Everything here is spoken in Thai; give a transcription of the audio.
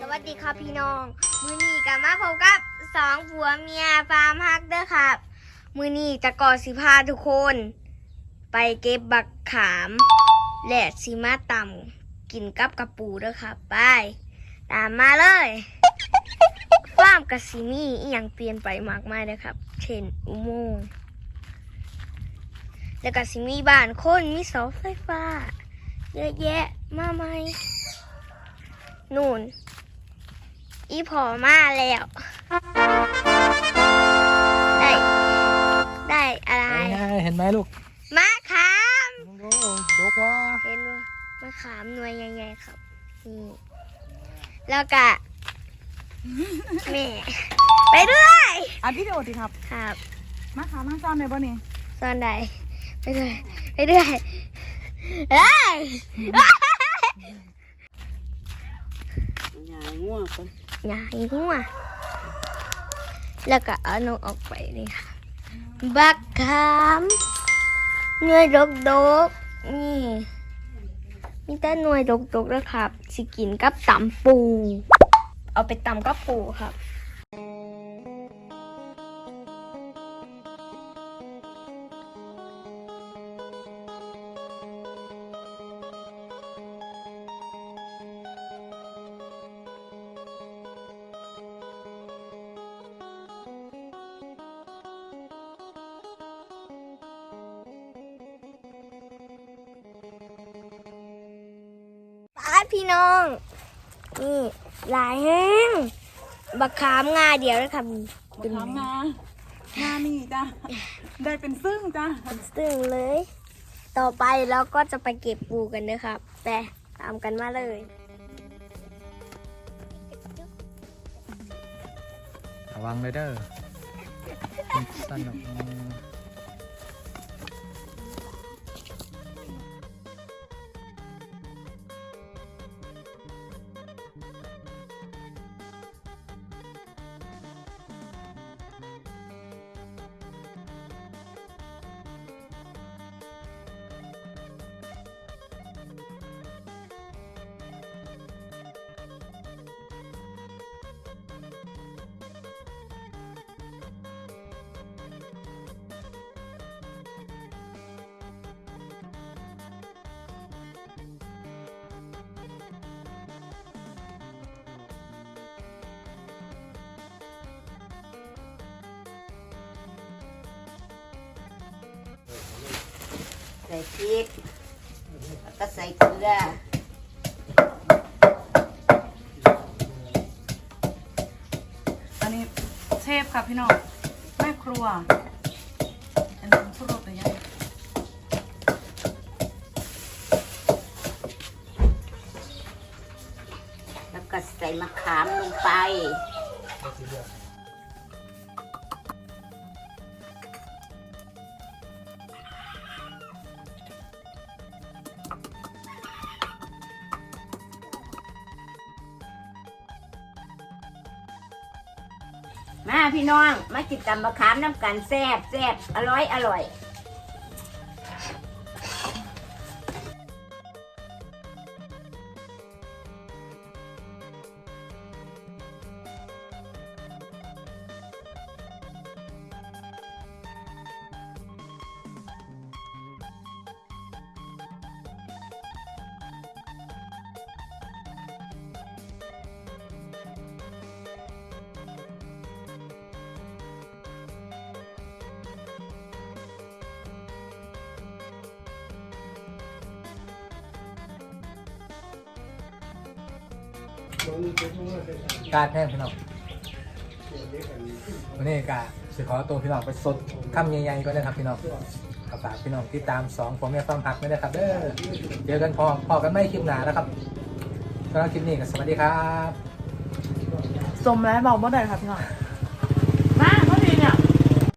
สวัสดีครับพี่น้อง มือนี้กลับมาพบกับสองผัวเมียฟาร์มฮักเด้อครับ มือนี้จะก่อสิพาทุกคน ไปเก็บบักขามและสิมาต่ำกินกับกระปูเด้อครับไปตามมาเลยฟาร์มกสิมีอหย่างเปลี่ยนไปมากมายเลยครับ เช่นอุโมงค์แล้วก็สิมีบ้านคนมีเสาไฟฟ้า เยอะแยะมากมายนู่น อีพอมาแล้ว ได้ ได้อะไร เห็นไหมลูกมะขาม โอ้ดกว่าเห็นว่ามะขามหน่วยใหญ่ๆครับนี่แล้วก็ แม่ ไปด้วย อัดวิดีโอสิครับ ครับ มาค่ะมาซ้อนเลยบ่นี่ ตอนใดไปด้วยไปด้วย เอ้ยยายง่วงคนอย่าให้หัวแล้วก็เอานกออกไปนี่ค่ะบักขามหน่วยดกดกๆนี่มีแต่หน่วยดกดกๆแล้วครับ สิกินกับตำปู เอาไปตำกับปูครับ พี่น้อง นี่หลายแห้งบักขามงาเดียวเลยครับมาถามงานงานนี่จ้ะได้เป็นซึ่งจ้ะซึ่งเลย ต่อไปเราก็จะไปเก็บปูกันนะครับแต่ตามกันมาเลยระวังเลยเด้อสนุก ใส่พริกแล้วก็ใส่เกลืออันนี้เชฟค่ะพี่น้องแม่ครัว อันนี้สุรสเลยยังแล้วก็ใส่มะขามลงไป มาพี่น้อง มากินตำมะขามน้ำกันแซ่บแซ่บอร่อยอร่อย การแห้งพี่น้องวันนี้กาสิขอตัวพี่น้องไปสดคำใหญ่ๆก็ได้ครับพี่น้องกฝากพี่น้องที่ตามสองผมแม่ฟังพักไม่ได้ครับเด้อเจอกันพอพอกันไม่คลิปหนาแล้วครับสำหรับคลิปนี้ก็สวัสดีครับ สมแล้วบอกบ่ได้ครับพี่น้อง